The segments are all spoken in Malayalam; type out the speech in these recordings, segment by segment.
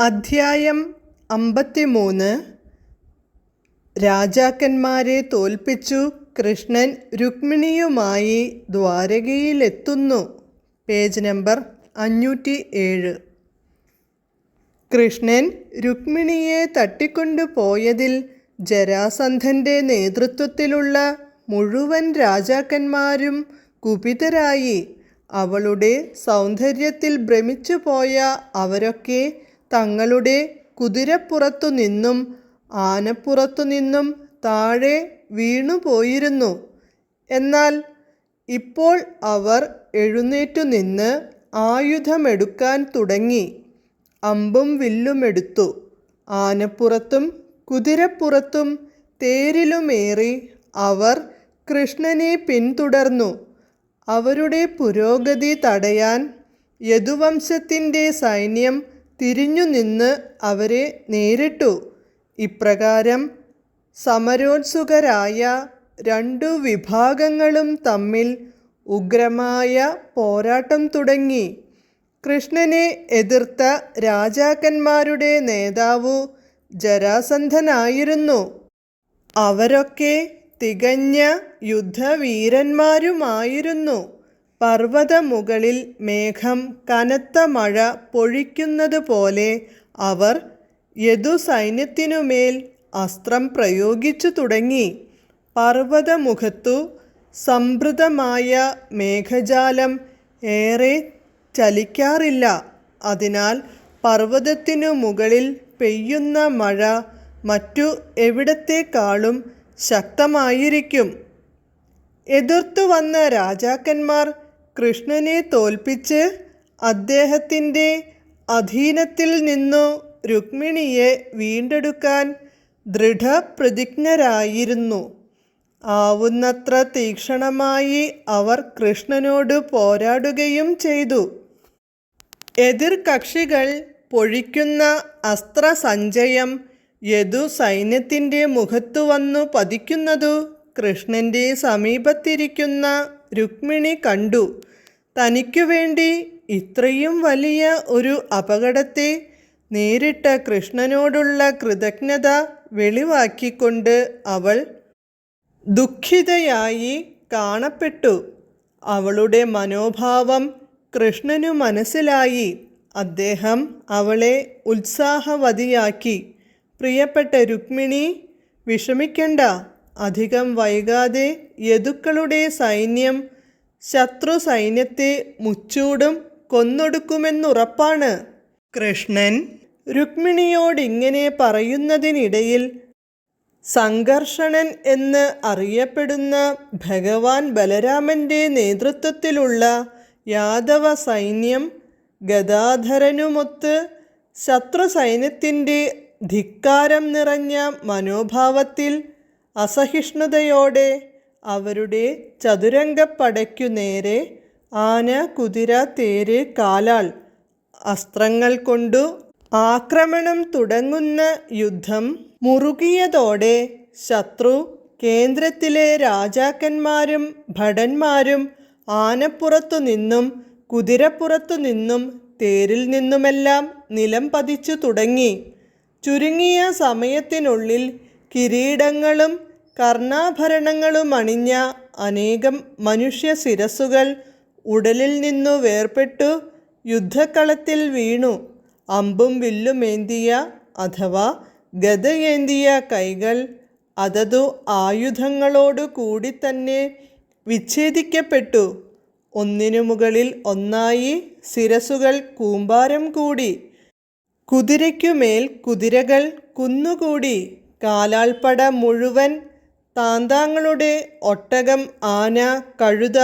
അധ്യായം അമ്പത്തിമൂന്ന്. രാജാക്കന്മാരെ തോൽപ്പിച്ചു. കൃഷ്ണൻ രുക്മിണിയുമായി ദ്വാരകയിലെത്തുന്നു. പേജ് നമ്പർ അഞ്ഞൂറ്റി ഏഴ് കൃഷ്ണൻ രുക്മിണിയെ തട്ടിക്കൊണ്ടുപോയതിൽ ജരാസന്ധന്റെ നേതൃത്വത്തിലുള്ള മുഴുവൻ രാജാക്കന്മാരും കുപിതരായി. അവളുടെ സൗന്ദര്യത്തിൽ ഭ്രമിച്ചു പോയ അവരൊക്കെ തങ്ങളുടെ കുതിരപ്പുറത്തു നിന്നും ആനപ്പുറത്തു നിന്നും താഴെ വീണുപോയിരുന്നു. എന്നാൽ ഇപ്പോൾ അവർ എഴുന്നേറ്റു നിന്ന് ആയുധമെടുക്കാൻ തുടങ്ങി. അമ്പും വില്ലുമെടുത്തു. ആനപ്പുറത്തും കുതിരപ്പുറത്തും തേരിലുമേറി അവർ കൃഷ്ണനെ പിന്തുടർന്നു. അവരുടെ പുരോഗതി തടയാൻ യദുവംശത്തിന്റെ സൈന്യം തിരിഞ്ഞുനിന്ന് അവരെ നേരിട്ടു. ഇപ്രകാരം സമരോത്സുകരായ രണ്ടു വിഭാഗങ്ങളും തമ്മിൽ ഉഗ്രമായ പോരാട്ടം തുടങ്ങി. കൃഷ്ണനെ എതിർത്ത രാജാക്കന്മാരുടെ നേതാവു ജരാസന്ധനായിരുന്നു. അവരൊക്കെ തികഞ്ഞ യുദ്ധവീരന്മാരുമായിരുന്നു. പർവതമുകളിൽ മേഘം കനത്ത മഴ പൊഴിക്കുന്നത് പോലെ അവർ യദുസൈന്യത്തിനുമേൽ അസ്ത്രം പ്രയോഗിച്ചു തുടങ്ങി. പർവതമുഖത്തു സംഭൃതമായ മേഘജാലം ഏറെ ചലിക്കാറില്ല. അതിനാൽ പർവതത്തിനു മുകളിൽ പെയ്യുന്ന മഴ മറ്റു എവിടത്തേക്കാളും ശക്തമായിരിക്കും. എതിർത്തു വന്ന രാജാക്കന്മാർ കൃഷ്ണനെ തോൽപ്പിച്ച് അദ്ദേഹത്തിന്റെ അധീനത്തിൽ നിന്നു രുക്മിണിയെ വീണ്ടെടുക്കാൻ ദൃഢപ്രതിജ്ഞരായിരുന്നു. ആവുന്നത്ര തീക്ഷണമായി അവർ കൃഷ്ണനോട് പോരാടുകയും ചെയ്തു. എതിർ കക്ഷികൾ പൊഴിക്കുന്ന അസ്ത്രസഞ്ചയം യദു സൈന്യത്തിന്റെ മുഖത്തു വന്നു പതിക്കുന്നതു കൃഷ്ണന്റെ സമീപത്തിരിക്കുന്ന രുക്മിണി കണ്ടു. തനിക്കു വേണ്ടി ഇത്രയും വലിയ ഒരു അപകടത്തെ നേരിട്ട കൃഷ്ണനോടുള്ള കൃതജ്ഞത വെളിവാക്കിക്കൊണ്ട് അവൾ ദുഃഖിതയായി കാണപ്പെട്ടു. അവളുടെ മനോഭാവം കൃഷ്ണനു മനസ്സിലായി. അദ്ദേഹം അവളെ ഉത്സാഹവതിയാക്കി. പ്രിയപ്പെട്ട രുക്മിണി വിഷമിക്കണ്ട. അധികം വൈകാതെ യദുക്കളുടെ സൈന്യം ശത്രു സൈന്യത്തെ മുച്ചൂടും കൊന്നൊടുക്കുമെന്നുറപ്പാണ്. കൃഷ്ണൻ രുക്മിണിയോടിങ്ങനെ പറയുന്നതിനിടയിൽ സംഘർഷണൻ എന്ന് അറിയപ്പെടുന്ന ഭഗവാൻ ബലരാമന്റെ നേതൃത്വത്തിലുള്ള യാദവ സൈന്യം ഗദാധരനുമൊത്ത് ശത്രു സൈന്യത്തിന്റെ ധിക്കാരം നിറഞ്ഞ മനോഭാവത്തിൽ അസഹിഷ്ണുതയോടെ അവരുടെ ചതുരംഗപ്പടയ്ക്കു നേരെ ആന കുതിര തേര് കാലാൾ അസ്ത്രങ്ങൾ കൊണ്ടു ആക്രമണം തുടങ്ങുന്ന യുദ്ധം മുറുകിയതോടെ ശത്രു കേന്ദ്രത്തിലെ രാജാക്കന്മാരും ഭടന്മാരും ആനപ്പുറത്തു നിന്നും കുതിരപ്പുറത്തു നിന്നും തേരിൽ നിന്നുമെല്ലാം നിലം പതിച്ചു തുടങ്ങി. ചുരുങ്ങിയ സമയത്തിനുള്ളിൽ കിരീടങ്ങളും കർണാഭരണങ്ങളും അണിഞ്ഞ അനേകം മനുഷ്യ ശിരസുകൾ ഉടലിൽ നിന്നു വേർപെട്ടു യുദ്ധക്കളത്തിൽ വീണു. അമ്പും വില്ലുമേന്തിയ അഥവാ ഗതയേന്തിയ കൈകൾ അതതു ആയുധങ്ങളോടു കൂടി തന്നെ വിച്ഛേദിക്കപ്പെട്ടു. ഒന്നിനു മുകളിൽ ഒന്നായി ശിരസുകൾ കൂമ്പാരം കൂടി. കുതിരയ്ക്കുമേൽ കുതിരകൾ കുന്നുകൂടി. കാലാൾപ്പട മുഴുവൻ താന്താങ്ങളുടെ ഒട്ടകം ആന കഴുത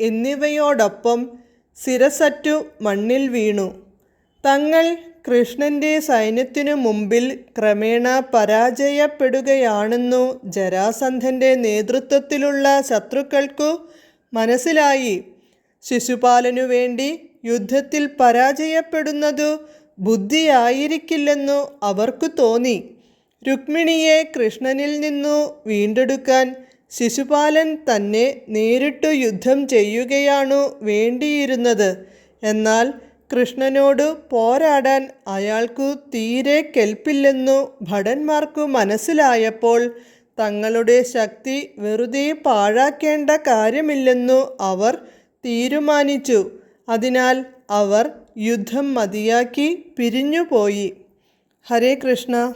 എന്നിവയോടൊപ്പം സിരസറ്റു മണ്ണിൽ വീണു. തങ്ങൾ കൃഷ്ണന്റെ സൈന്യത്തിനു മുമ്പിൽ ക്രമേണ പരാജയപ്പെടുകയാണെന്നു ജരാസന്ധന്റെ നേതൃത്വത്തിലുള്ള ശത്രുക്കൾക്കു മനസ്സിലായി. ശിശുപാലനു വേണ്ടി യുദ്ധത്തിൽ പരാജയപ്പെടുന്നതു ബുദ്ധിയായിരിക്കില്ലെന്നു അവർക്കു തോന്നി. രുക്മിണിയെ കൃഷ്ണനിൽ നിന്നു വീണ്ടെടുക്കാൻ ശിശുപാലൻ തന്നെ നേരിട്ടു യുദ്ധം ചെയ്യുകയാണു വേണ്ടിയിരുന്നത്. എന്നാൽ കൃഷ്ണനോട് പോരാടാൻ അയാൾക്കു തീരെ കെൽപ്പില്ലെന്നു ഭടന്മാർക്കു മനസ്സിലായപ്പോൾ തങ്ങളുടെ ശക്തി വെറുതെ പാഴാക്കേണ്ട കാര്യമില്ലെന്നു അവർ തീരുമാനിച്ചു. അതിനാൽ അവർ യുദ്ധം മതിയാക്കി പിരിഞ്ഞുപോയി. ഹരേ കൃഷ്ണ.